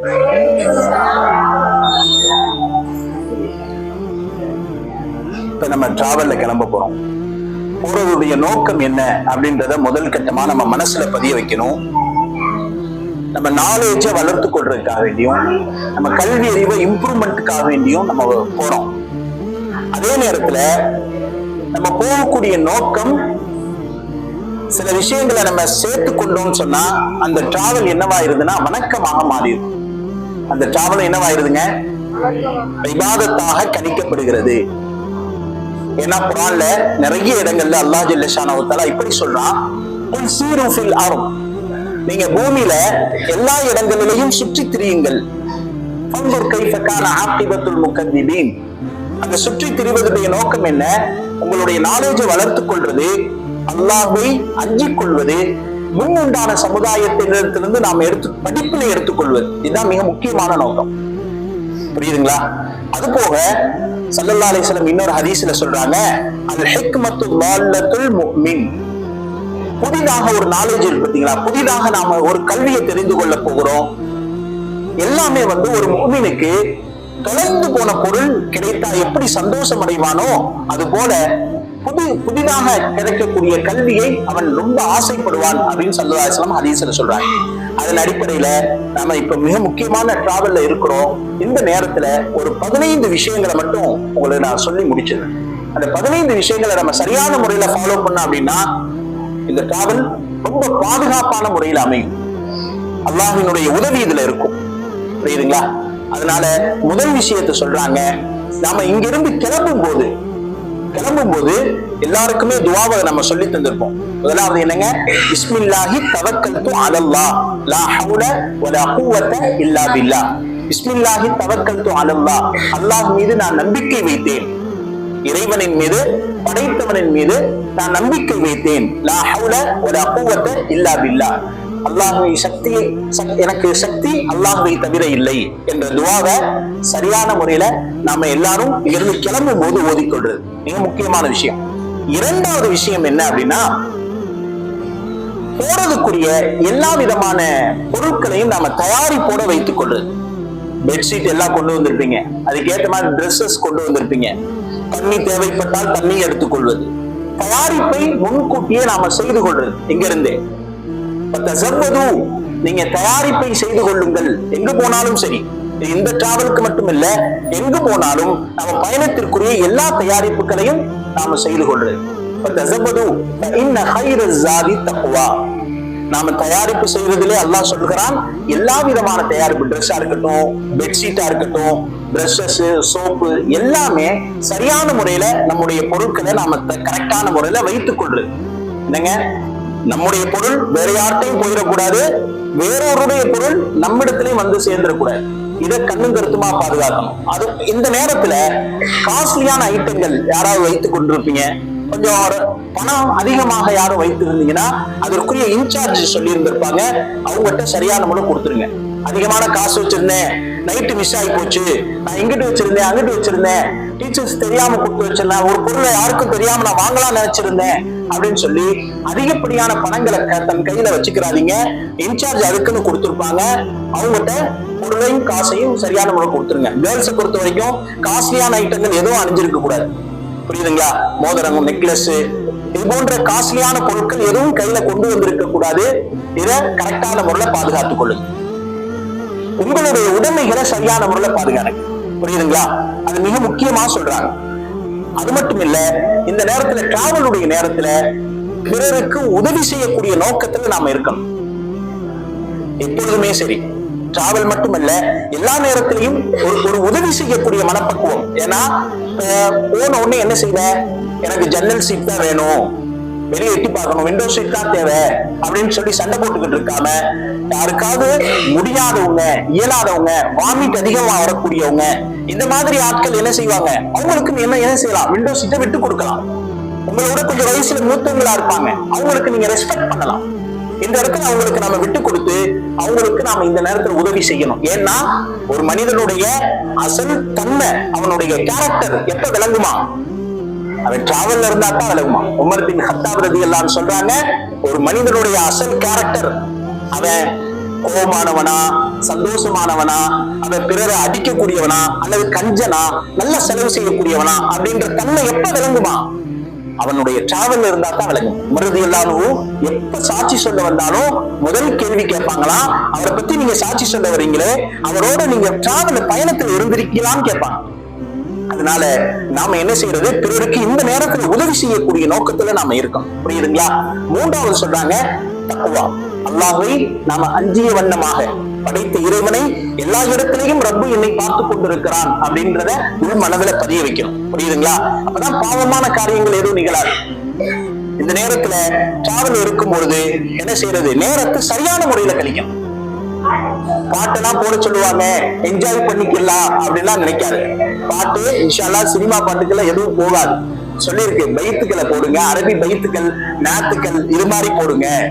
இப்ப நம்ம டிராவல்ல கிளம்ப போறோம். போறதுடைய நோக்கம் என்ன அப்படின்றத முதல் கட்டமா நம்ம மனசுல பதிய வைக்கணும். நம்ம நாலேஜை வளர்த்து கொள்றதுக்காக வேண்டியும் நம்ம கல்வி அறிவை இம்ப்ரூவ்மெண்ட்டுக்காக வேண்டியும் நம்ம போறோம். அதே நேரத்துல நம்ம போகக்கூடிய நோக்கம் சில விஷயங்களை நம்ம சேர்த்து கொண்டோம்னு சொன்னா அந்த டிராவல் என்னவாயிருதுன்னா வணக்கமாக மாறிடும். அந்த சாவலம் என்னவாயிருதுங்க? விவாதத்தாக கணிக்கப்படுகிறது. ஏன்னா குரான்ல நிறைய இடங்கள்ல அல்லாஹ் ஜல்லஷானவத்தாலா இப்படி சொல்றான். "குல் சீரு ஃபில் நீங்க பூமியில எல்லா இடங்களிலையும் சுற்றி திரியுங்கள். ஃபன்துர் கைஃப கான ஆக்கிபத்துல் அந்த சுற்றி திரிவதுடைய நோக்கம் என்ன? உங்களுடைய நாலேஜை வளர்த்துக் கொள்வது அல்லாஹை அஞ்சிக் கொள்வது முன்னுண்டான சமுதாயத்தினிடத்திலிருந்து நாம் எடுத்து படிப்பினை எடுத்துக்கொள்வது. இதுதான் மிக முக்கியமான நோக்கம். புரியுதுங்களா? அது போக சல்லல்லா அலிஸ்லம் இன்னொரு ஹதீஸ்ல சொல்றாங்க அந்த ஹெக்மத்து வால்லத்துல் முஃமின் புதிதாக ஒரு நாலேஜ் இருக்கு பார்த்தீங்களா? புதிதாக நாம ஒரு கல்வியை தெரிந்து கொள்ள போகிறோம். எல்லாமே வந்து ஒரு மூமினுக்கு தொலைந்து போன பொருள் கிடைத்தா எப்படி சந்தோஷம் அடைவானோ அது போல புது புதிதாக கிடைக்கக்கூடிய கல்வியை அவன் ரொம்ப ஆசைப்படுவான் அப்படின்னு சல்லதாசலம் ஹதீஸ்ல சொல்றாங்க. அதன் அடிப்படையில நாம இப்ப மிக முக்கியமான டிராவல்ல இருக்கிறோம். இந்த நேரத்துல ஒரு பதினைந்து விஷயங்களை மட்டும் உங்களுக்கு நான் சொல்லி முடிச்சிருந்தேன் அந்த பதினைந்து விஷயங்களை நம்ம சரியான முறையில ஃபாலோ பண்ணோம் அப்படின்னா இந்த டிராவல் ரொம்ப பாதுகாப்பான முறையில் அமையும். அல்லாஹினுடைய உதவி இதுல இருக்கும். புரியுதுங்களா? அதனால முதல் விஷயத்த சொல்றாங்க. நாம இங்கிருந்து கிளம்பும் போது கிளம்பும் போது எல்லாருக்குமே துவாவை நம்ம சொல்லி தந்திருப்போம். முதலாவது என்னங்க? பிஸ்மில்லாஹி தவக்கல்து அலல்லா. லா ஹவுல வலா குவத்த இல்லா பில்லா. பிஸ்மில்லாஹி தவக்கல்து அலல்லா. அல்லாஹ் மீது நான் நம்பிக்கை வைத்தேன். இறைவனின் மீது படைத்தவனின் மீது நான் நம்பிக்கை வைத்தேன். லா ஹவுல வலா குவத்த இல்லா பில்லா. அல்லாஹுவை சக்தியை எனக்கு சக்தி அல்லாஹுவை தவிர இல்லை என்ற துவாவை சரியான முறையில நாம எல்லாரும் இங்கிருந்து கிளம்பும் போது ஓதிக்கொள்றது. மிக முக்கியமான விஷயம். இரண்டாவது விஷயம் என்ன அப்படின்னா போறதுக்குரிய எல்லா விதமான பொருட்களையும் நாம தயாரிப்போட வைத்துக் கொள்றது. பெட்ஷீட் எல்லாம் கொண்டு வந்திருப்பீங்க. அதுக்கேற்ற மாதிரி ட்ரெஸ்ஸஸ் கொண்டு வந்திருப்பீங்க. தண்ணி தேவைப்பட்டால் தண்ணி எடுத்துக்கொள்வது. தயாரிப்பை முன்கூட்டியே நாம செய்து கொள்றது. இங்க இருந்தே தசர்வது நீங்க தயாரிப்பை செய்து கொள்ளுங்கள். எங்கு போனாலும் சரி. இந்த டிராவலுக்கு மட்டுமல்ல எங்கு போனாலும் நம்ம பயணத்திற்குரிய எல்லா தயாரிப்புகளையும் நாம செய்து கொள்றது நாம தயாரிப்பு செய்வதிலே அல்லாஹ் சொல்கிறான் எல்லா விதமான தயாரிப்பு ட்ரெஸ்ஸா இருக்கட்டும் பெட்ஷீட்டா இருக்கட்டும் பிரஷஸ் சோப்பு எல்லாமே சரியான முறையில நம்முடைய பொருட்களை நாம கரெக்டான முறையில வைத்துக் கொள்றது என்னங்க? நம்முடைய பொருள் வேற யார்ட்டையும் போயிடக்கூடாது. வேறொருடைய பொருள் நம்மிடத்திலையும் வந்து சேர்ந்துடக்கூடாது. இதை கண்ணும் கருத்துமா பாதுகாக்கணும். அது இந்த நேரத்துல காஸ்ட்லியான ஐட்டங்கள் யாராவது வைத்துக் கொண்டிருப்பீங்க. கொஞ்சம் பணம் அதிகமாக யாரும் வைத்திருந்தீங்கன்னா அதற்குரிய இன்சார்ஜ் சொல்லி இருந்திருப்பாங்க அவங்ககிட்ட சரியான முறை கொடுத்துருங்க. அதிகமான காசு வச்சிருந்தேன். நைட்டு மிஸ் ஆகி போச்சு. நான் இங்கிட்டு வச்சிருந்தேன் அங்கிட்டு வச்சிருந்தேன். டீச்சர்ஸ் தெரியாம கொடுத்து வச்சிருந்தேன். ஒரு பொருளை யாருக்கும் தெரியாம நான் வாங்கலாம் நினைச்சிருந்தேன் அப்படின்னு சொல்லி அதிகப்படியான பணங்களை தன் கையில வச்சுக்கிறாதீங்க. இன்சார்ஜ் அதுக்குன்னு கொடுத்துருப்பாங்க. அவங்ககிட்ட பொருளையும் காசையும் சரியான முறை கொடுத்துருங்க. கேர்ள்ஸை பொறுத்த வரைக்கும் காஸ்ட்லியான ஐட்டங்கள் எதுவும் அணிஞ்சிருக்க கூடாது. புரியுதுங்களா? மோதிரங்கம் நெக்லஸ் இது போன்ற காஸ்ட்லியான பொருட்கள் எதுவும் கையில கொண்டு வந்திருக்க கூடாது. இதை கரெக்டான முறையில பாதுகாத்துக் கொள்ளுங்க. உங்களுடைய உடைமைகளை சரியான முறையில பாதுகாக்க புரியுதுங்களா? அது மிக முக்கியமா சொல்றாங்க. அது மட்டும் இல்ல இந்த நேரத்துல டிராவலுடைய நேரத்துல பிறருக்கு உதவி செய்யக்கூடிய நோக்கத்துல நாம இருக்கணும். எப்பொழுதுமே சரி. டிராவல் மட்டுமல்ல எல்லா நேரத்திலையும் ஒரு ஒரு உதவி செய்யக்கூடிய மனப்பக்குவம். ஏன்னா போன உடனே என்ன செய்வேன் எனக்கு ஜன்னல் சீட் தான் வேணும். வெளியே எட்டி பார்க்கணும். விண்டோ சீட் தான் தேவை. அப்படின்னு சொல்லி சண்டை போட்டுக்கிட்டு இருக்காம யாருக்காவது முடியாதவங்க இயலாதவங்க வாமிட் அதிகமா வரக்கூடியவங்க இந்த மாதிரி ஆட்கள் என்ன செய்வாங்க? அவங்களுக்கு நீ என்ன என்ன செய்யலாம்? விண்டோ சீட்டை விட்டு கொடுக்கலாம். உங்களோட கொஞ்சம் வயசுல மூத்தவங்களா இருப்பாங்க. அவங்களுக்கு நீங்க ரெஸ்பெக்ட் பண்ணலாம். இந்த இடத்துல அவங்களுக்கு நாம விட்டு கொடுத்து அவங்களுக்கு நாம இந்த நேரத்துல உதவி செய்யணும். ஏன்னா ஒரு மனிதனுடைய அசல் தன்மை அவனுடைய கேரக்டர் எப்ப விளங்குமா? அவன் டிராவல்ல இருந்தா தான் விலகுமா உமர் பின் ஹத்தாப் ரதி எல்லாம் சொல்றாங்க. ஒரு மனிதனுடைய அசல் கேரக்டர் அவன் கோபமானவனா சந்தோஷமானவனா அவன் பிறரை அடிக்கக்கூடியவனா அல்லது கஞ்சனா நல்ல செலவு செய்யக்கூடியவனா அப்படின்ற தன்மை எப்ப விளங்குமா? அவனுடைய டிராவல் இருந்தா தான் விளங்கும். மருதி எல்லாரும் எப்ப சாட்சி சொல்ல வந்தாலும் முதல் கேள்வி கேட்பாங்களா? அவரை பத்தி நீங்க சாட்சி சொல்ல வர்றீங்களே அவரோட நீங்க டிராவல் பயணத்தில் இருந்திருக்கீங்களான்னு கேட்பாங்க. அதனால நாம என்ன செய்யறது? பிறருக்கு இந்த நேரத்துல உதவி செய்யக்கூடிய நோக்கத்துல நாம இருக்கோம். புரியுதுங்களா? மூன்றாவது சொல்றாங்க தக்குவா அல்லாஹை நாம அஞ்சிய வண்ணமாக படைத்த இறைவனை எல்லா இடத்திலையும் ரப்பு என்னை பார்த்து கொண்டிருக்கிறான் அப்படின்றத உள் மனதுல பதிய வைக்கணும். புரியுதுங்களா? அப்பதான் பாவமான காரியங்கள் எதுவும் நிகழாது. இந்த நேரத்துல டிராவல் இருக்கும் பொழுது என்ன செய்யறது? நேரத்தை சரியான முறையில கழிக்கும் பாட்டெல்லாம் போட சொல்லுவாங்க. என்ஜாய் பண்ணிக்கலாம் அப்படின்லாம் நினைக்காது. பாட்டு இன்ஷால்லா சினிமா பாட்டுக்கெல்லாம் எதுவும் போகாது. சொல்லியிருக்கு. பைத்துக்களை போடுங்க. அரபி பைத்துக்கள் நாத்துக்கள் இது மாதிரி போடுங்க.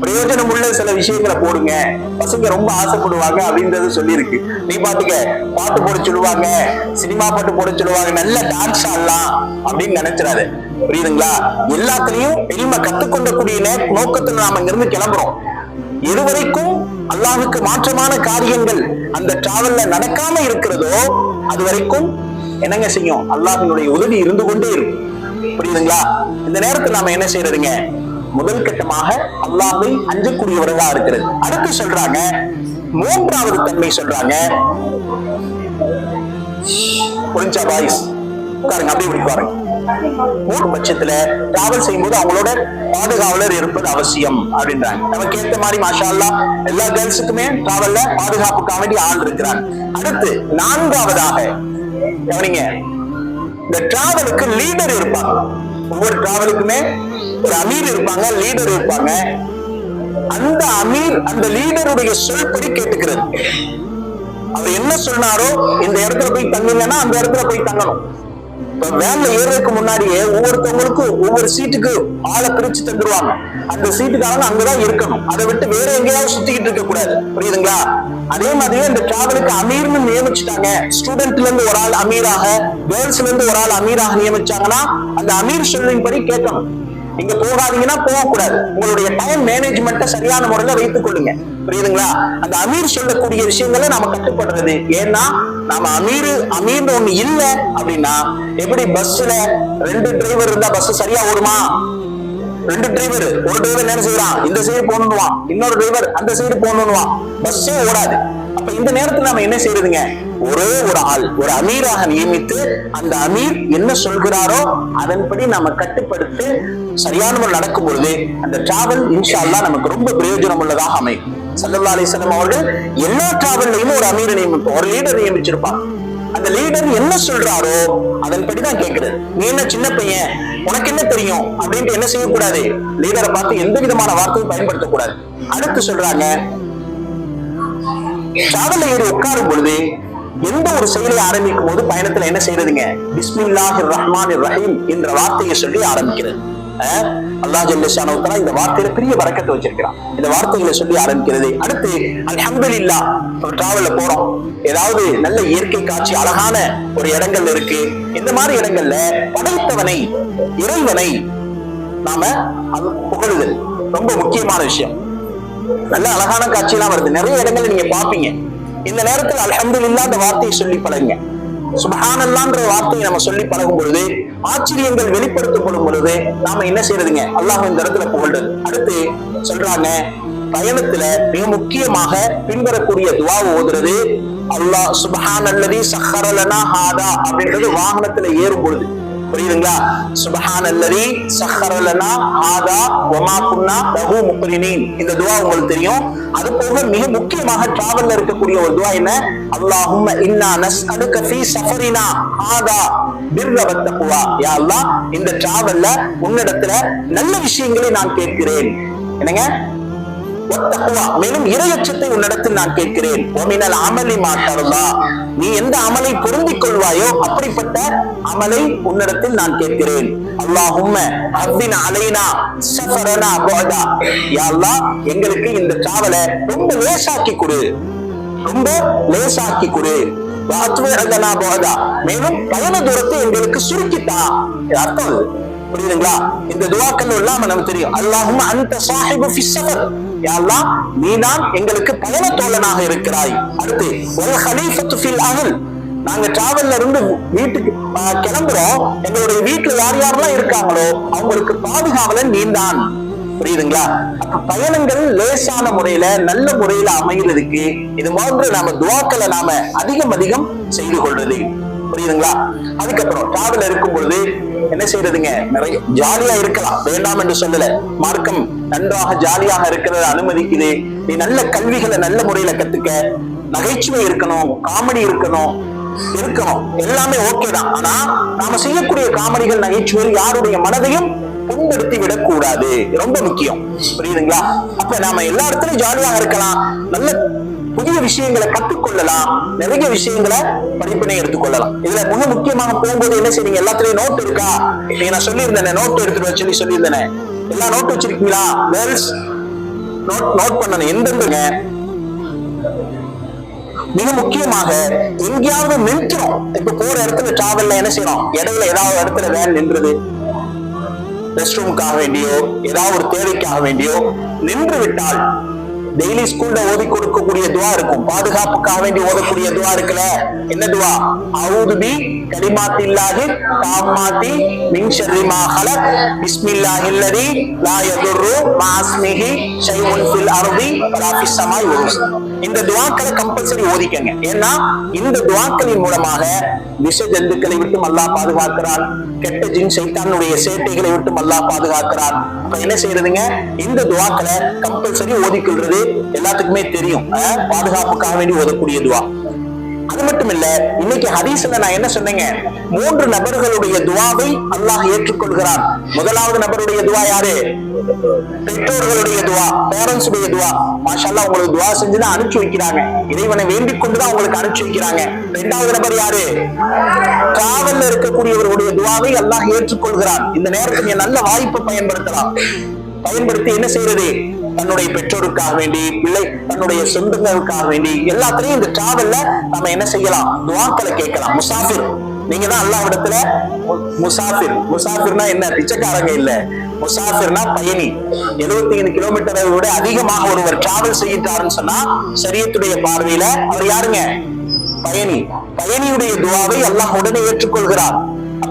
பிரயோஜனம் உள்ள சில விஷயங்களை போடுங்க. பசங்க ரொம்ப ஆசைப்படுவாங்க அப்படின்றது சொல்லியிருக்கு. நீ பாட்டுக்க பாட்டு போட சொல்லுவாங்க. சினிமா பாட்டு போட சொல்லுவாங்க. நல்ல டான்ஸ் ஆடலாம் அப்படின்னு நினைச்சிடாது. புரியுதுங்களா? எல்லாத்துலயும் எளிமை கத்துக்கொண்டக்கூடிய கூடிய நோக்கத்துல நாம இங்கிருந்து கிளம்புறோம். எதுவரைக்கும் அல்லாஹுக்கு மாற்றமான காரியங்கள் அந்த டிராவல்ல நடக்காம இருக்கிறதோ அது வரைக்கும் என்னங்க செய்யும்? அல்லாஹினுடைய உதவி இருந்து கொண்டே இருக்கும். புரியுதுங்களா? இந்த நேரத்தில் நாம என்ன செய்யறதுங்க? முதல் கட்டமாக அல்லாஹை அஞ்சக்கூடியவர்களா இருக்கிறது. அடுத்து சொல்றாங்க மூன்றாவது தன்மை சொல்றாங்க. புரிஞ்சா பாய்ஸ் உட்காருங்க அப்படியே இப்படி பாருங்க. மூணு பட்சத்துல டிராவல் செய்யும்போது அவங்களோட பாதுகாவலர் இருப்பது அவசியம் அப்படின்றாங்க. நமக்கு ஏத்த மாதிரி மாஷா எல்லா கேர்ள்ஸுக்குமே டிராவல்ல பாதுகாப்புக்காக வேண்டி ஆள் இருக்கிறாங்க. அடுத்து நான்காவதாக கவனிங்க இந்த டிராவலுக்கு லீடர் இருப்பாங்க. ஒவ்வொரு டிராவலுக்குமே ஒரு அமீர் இருப்பாங்க லீடர் இருப்பாங்க. அந்த அமீர் அந்த லீடருடைய சொல்படி கேட்டுக்கிறது. அவர் என்ன சொன்னாரோ இந்த இடத்துல போய் தங்குங்கன்னா அந்த இடத்துல போய் தங்கணும். வேன்ல ஏறதுக்கு முன்னாடியே ஒவ்வொருத்தவங்களுக்கும் ஒவ்வொரு சீட்டுக்கு ஆளை பிரிச்சு தந்துருவாங்க. அந்த சீட்டுக்காரங்க அங்கதான் இருக்கணும். அதை விட்டு வேற எங்கேயாவது சுத்திக்கிட்டு இருக்க கூடாது. புரியுதுங்களா? அதே மாதிரியே இந்த டிராவலுக்கு அமீர்னு நியமிச்சுட்டாங்க. ஸ்டூடெண்ட்ல இருந்து ஒரு ஆள் அமீராக கேர்ள்ஸ்ல இருந்து ஒரு ஆள் அமீராக நியமிச்சாங்கன்னா அந்த அமீர் சொல்லின்படி கேட்கணும். நீங்க போகாதீங்கன்னா போகக்கூடாது. உங்களுடைய டைம் மேனேஜ்மெண்ட்டை சரியான முறையில வைத்துக் கொள்ளுங்க. புரியுதுங்களா? அந்த அமீர் சொல்லக்கூடிய விஷயங்களை நாம கட்டுப்படுறது ஏன்னா நாம அமீர் அமீர்னு ஒண்ணு இல்ல அப்படின்னா எப்படி பஸ்ல ரெண்டு டிரைவர் இருந்தா பஸ் சரியா ஓடுமா? ரெண்டு டிரைவர் ஒரு டிரைவர் என்ன செய்யறான் இந்த சைடு போகணுவான் இன்னொரு டிரைவர் அந்த சைடு போகணுவான் பஸ்ஸே ஓடாது. அப்ப இந்த நேரத்துல நாம என்ன செய்யறதுங்க ஒரே ஒரு ஆள் ஒரு அமீராக நியமித்து அந்த அமீர் என்ன சொல்கிறாரோ அதன்படி நாம கட்டுப்படுத்தி சரியான முறை நடக்கும் பொழுது அந்த டிராவல் இன்ஷா அல்லா நமக்கு ரொம்ப பிரயோஜனம் உள்ளதாக அமையும். சல்லல்லா அலிஸ்லாம் அவர்கள் எல்லா டிராவல்லையும் ஒரு அமீரை நியமிப்போம் ஒரு லீடர் நியமிச்சிருப்பாங்க. அந்த லீடர் என்ன சொல்றாரோ அதன்படிதான் கேட்கிறது. நீ என்ன சின்ன பையன்? உனக்கு என்ன தெரியும்? அப்படின்ட்டு என்ன செய்யக்கூடாது? லீடரை பார்த்து எந்த விதமான வார்த்தையும் பயன்படுத்தக்கூடாது. அடுத்து சொல்றாங்க டிராவல் ஏறி உட்காரும் பொழுது எந்த ஒரு செயலை ஆரம்பிக்கும் போது பயணத்துல என்ன செய்யறதுங்க பிஸ்மில்லாஹிர் ரஹ்மான் ரஹீம் என்ற வார்த்தையை சொல்லி ஆரம்பிக்கிறது. அல்லாஹ் ஜல்லஷானு இந்த வார்த்தையில பெரிய வரக்கத்தை வச்சிருக்கிறான். இந்த வார்த்தைகளை சொல்லி ஆரம்பிக்கிறது. அடுத்து அல்ஹம்துலில்லாஹ் ஒரு டிராவல்ல போறோம். ஏதாவது நல்ல இயற்கை காட்சி அழகான ஒரு இடங்கள் இருக்கு. இந்த மாதிரி இடங்கள்ல படைத்தவனை இறைவனை நாம அது புகழுதல். ரொம்ப முக்கியமான விஷயம். நல்ல அழகான காட்சியெல்லாம் வருது. நிறைய இடங்கள்ல நீங்க பாப்பீங்க இந்த நேரத்தில் அல்ஹம்துலில்லாஹ் அந்த வார்த்தையை சொல்லி பழகுங்க. சுபஹானல்லான்ற வார்த்தையை நம்ம சொல்லி பழகும் பொழுது ஆச்சரியங்கள் வெளிப்படுத்தப்படும் பொழுது நாம என்ன செய்யறதுங்க அல்லாஹ் இந்த இடத்துல புகழ்றது. அடுத்து சொல்றாங்க பயணத்துல மிக முக்கியமாக பின்வரக்கூடிய துவா ஓதுறது. அல்லாஹ் சுபஹான் அல்லதி சஹரலனா ஹாதா அப்படின்றது வாகனத்துல ஏறும் பொழுது. புரியுதுங்களா? சுபஹான் அல்லதி சஹரலனா ஆதா ஒமா குன்னா லஹு முக்ரினீன். இந்த துவா உங்களுக்கு தெரியும். அது போக மிக முக்கியமாக டிராவல்ல இருக்கக்கூடிய ஒரு துவா என்ன? அல்லாஹும் இன்னா நஸ்அலுக ஃபீ சஃபரினா ஆதா பிர்ர வத்தகுவா. யா அல்லாஹ் இந்த டிராவல்ல உன்னிடத்துல நல்ல விஷயங்களை நான் கேட்கிறேன். என்னங்க? மேலும் இரையச்சத்தை உன்னிடத்தில் நான் கேட்கிறேன். ஒமினல் அமளி மாட்டருதா நீ எந்த அமலை பொருந்திக் கொள்வாயோ? அப்படிப்பட்ட அமலை உன்னிடத்தில் நான் கேட்கிறேன். அல்லாஹும்ம ஹவ்வின் அலைனா சஃபரனா போதா யா அல்லாஹ் எங்களுக்கு இந்த டிராவலை ரொம்ப லேசாக்கி கொடு. ரொம்ப லேசாக்கி கொடு. வாத்துவேதனா போதா மேலும் பயண தூரத்தை எங்களுக்கு சுருக்கித்தா. அர்த்தம் அது? புரியுதுங்களா? இந்த துவாக்கள் எல்லாம் நமக்கு தெரியும். அல்லாஹும் அந்த சாஹிபு ஃபி ஸஃபர் நீதான் எங்களுக்கு பயண தோழனாக இருக்கிறாய். அடுத்து ஒரு ஹலீஃபத்து ஃபில் அகல் நாங்க டிராவல்ல இருந்து வீட்டுக்கு கிளம்புறோம். எங்களுடைய வீட்டுல யார் யாரெல்லாம் இருக்காங்களோ அவங்களுக்கு பாதுகாவலன் நீந்தான் புரியுதுங்களா? அப்ப பயணங்கள் லேசான முறையில நல்ல முறையில அமைகிறதுக்கு இது மாதிரி நாம துவாக்களை நாம அதிகம் அதிகம் செய்து கொள்றது புரியுதுங்களா? அதுக்கப்புறம் டிராவல் இருக்கும் பொழுது என்ன செய்யறதுங்க நிறைய ஜாலியா இருக்கலாம். வேண்டாம் என்று சொல்லல. மார்க்கம் நன்றாக ஜாலியாக இருக்கிறத அனுமதிக்குது நீ நல்ல கல்விகளை நல்ல முறையில கத்துக்க. நகைச்சுவை இருக்கணும் காமெடி இருக்கணும் இருக்கணும். எல்லாமே ஓகே தான். ஆனா நாம செய்யக்கூடிய காமெடிகள் நகைச்சுவை யாருடைய மனதையும் புண்படுத்தி விடக்கூடாது. ரொம்ப முக்கியம். புரியுதுங்களா? அப்ப நாம எல்லா இடத்துலயும் ஜாலியாக இருக்கலாம். நல்ல புதிய விஷயங்களை கற்றுக்கொள்ளலாம். நிறைய விஷயங்களை படிப்பினை எடுத்துக்கொள்ளலாம். இதுல மிக முக்கியமான போகும்போது என்ன செய்றீங்க? எல்லாத்துலயும் நோட் இருக்கா? நீங்க நான் சொல்லியிருந்தேன் நோட் எடுத்துட்டு சொல்லி சொல்லியிருந்தேன். எல்லா நோட் வச்சிருக்கீங்களா? கேர்ள்ஸ் நோட் நோட் பண்ணணும். எந்தெந்தங்க? மிக முக்கியமாக எங்கேயாவது நிற்கிறோம் இப்ப போற இடத்துல டிராவல்ல என்ன செய்யணும் இடையில ஏதாவது இடத்துல வேன் நின்றுது. ரெஸ்ட் ரூமுக்காக வேண்டியோ ஏதாவது ஒரு தேவைக்காக வேண்டியோ நின்று விட்டால் டெய்லி ஸ்கூல்ல ஓதி கொடுக்கக்கூடிய துவா இருக்கும். பாதுகாப்புக்காக வேண்டி ஓதக்கூடிய துவா இருக்குல்ல? என்ன துவா? அவுது பி கலிமாத்தில்லாஹி தாமாத்தி மின் ஹலக். பிஸ்மில்லாஹில் லதி லா யதுர்ரு மாஸ்மிஹி ஷைஉன் ஃபில் அர்தி வலா ஃபிஸ் இந்த துவாக்களை கம்பல்சரி ஓதிக்கங்க. ஏன்னா இந்த துவாக்களின் மூலமாக விஷ ஜந்துக்களை விட்டு அல்லாஹ் பாதுகாக்கிறான். கெட்ட ஜின் சைத்தானுடைய சேட்டைகளை விட்டு அல்லாஹ் பாதுகாக்கிறான். அப்ப என்ன செய்யறதுங்க இந்த துவாக்களை கம்பல்சரி ஓதிக்கொள்றது எல்லாத்துக்குமே தெரியும். பாதுகாப்புக்காக வேண்டி ஓதக்கூடிய துவா அது மட்டும் இல்ல இன்னைக்கு ஹதீஸ்ல நான் என்ன சொன்னேங்க? மூன்று நபர்களுடைய துவாவை அல்லாஹ் ஏற்றுக்கொள்கிறான். முதலாவது நபருடைய துவா யாரு? பெற்றோர்களுடைய துவா பேரண்ட்ஸுடைய துவா. மாஷால்லா உங்களுக்கு துவா செஞ்சுதான் அனுப்பிச்சு வைக்கிறாங்க. இறைவனை வேண்டிக் கொண்டுதான் உங்களுக்கு அனுப்பிச்சு வைக்கிறாங்க. இரண்டாவது நபர் யாரு? காவல்ல இருக்கக்கூடியவர்களுடைய துவாவை அல்லாஹ் ஏற்றுக்கொள்கிறான். இந்த நேரத்தில் நல்ல வாய்ப்பை பயன்படுத்தலாம். பயன்படுத்தி என்ன செய்யறது தன்னுடைய பெற்றோருக்காக வேண்டி பிள்ளை தன்னுடைய சொந்தங்களுக்காக வேண்டி எல்லாத்துலயும் இந்த டிராவல்ல நம்ம என்ன செய்யலாம்? துவாக்களை கேட்கலாம். முசாஃபிர். நீங்க தான் அல்லாஹ் இடத்துல முசாஃபிர். முசாஃபிர்னா என்ன? பிச்சைக்காரங்க இல்ல. முசாஃபிர்னா பயணி. 75 கிலோமீட்டரை விட அதிகமாக ஒருவர் டிராவல் செய்யிட்டாருன்னு சொன்னா சரியத்துடைய பார்வையில அவர் யாருங்க? பயணி. பயணியுடைய துவாவை அல்லாஹ் உடனே ஏற்றுக்கொள்கிறார்.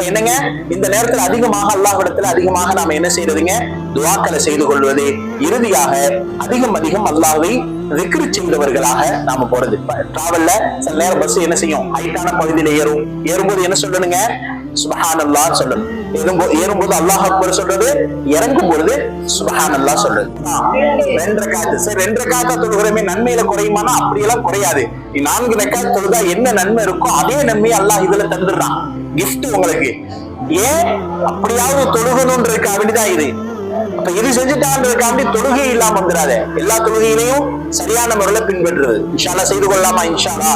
அப்ப என்னங்க? இந்த நேரத்துல அதிகமாக அல்லாஹ்விடத்துல அதிகமாக நாம என்ன செய்யறதுங்க துவாக்களை செய்து கொள்வது. இறுதியாக அதிகம் அதிகம் அல்லாஹ்வை விக்ரி செய்தவர்களாக நாம போறது. டிராவல்ல சில நேரம் பஸ் என்ன செய்யும்? ஹைட்டான பகுதியில ஏறும். ஏறும்போது என்ன சொல்லணுங்க? சுபஹான் அல்லா சொல்லணும். ஏறும்போது ஏறும்போது அல்லாஹ் அக்பர் சொல்றது இறங்கும் பொழுது சுபஹான் அல்லா சொல்றது. ஆ, ரெண்டரை காத்து சார் ரெண்டரை காத்தா தொழுகிறமே நன்மையில குறையுமானா? அப்படியெல்லாம் குறையாது. நான்கு ரெக்காத் தொழுதா என்ன நன்மை இருக்கோ அதே நன்மையை அல்லாஹ் இதுல தந்துடுறான். கிஃப்ட் உங்களுக்கு. ஏன் அப்படியாவது தொழுகணும்ன்றதுக்காக வேண்டிதான் இது? அப்ப இது செஞ்சுட்டான்றதுக்காண்டி தொழுகை இல்லாம வந்துடாத எல்லா தொழுகையிலையும் சரியான முறையில பின்பற்றுறது. இன்ஷால்லா செய்து கொள்ளலாமா? இன்ஷால்லா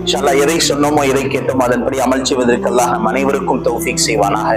இன்ஷால்லா எதை சொன்னோமோ எதை கேட்டோமோ அதன்படி அமல் செய்வதற்கெல்லாம் அனைவருக்கும் தௌஃபிக் செய்வானாக.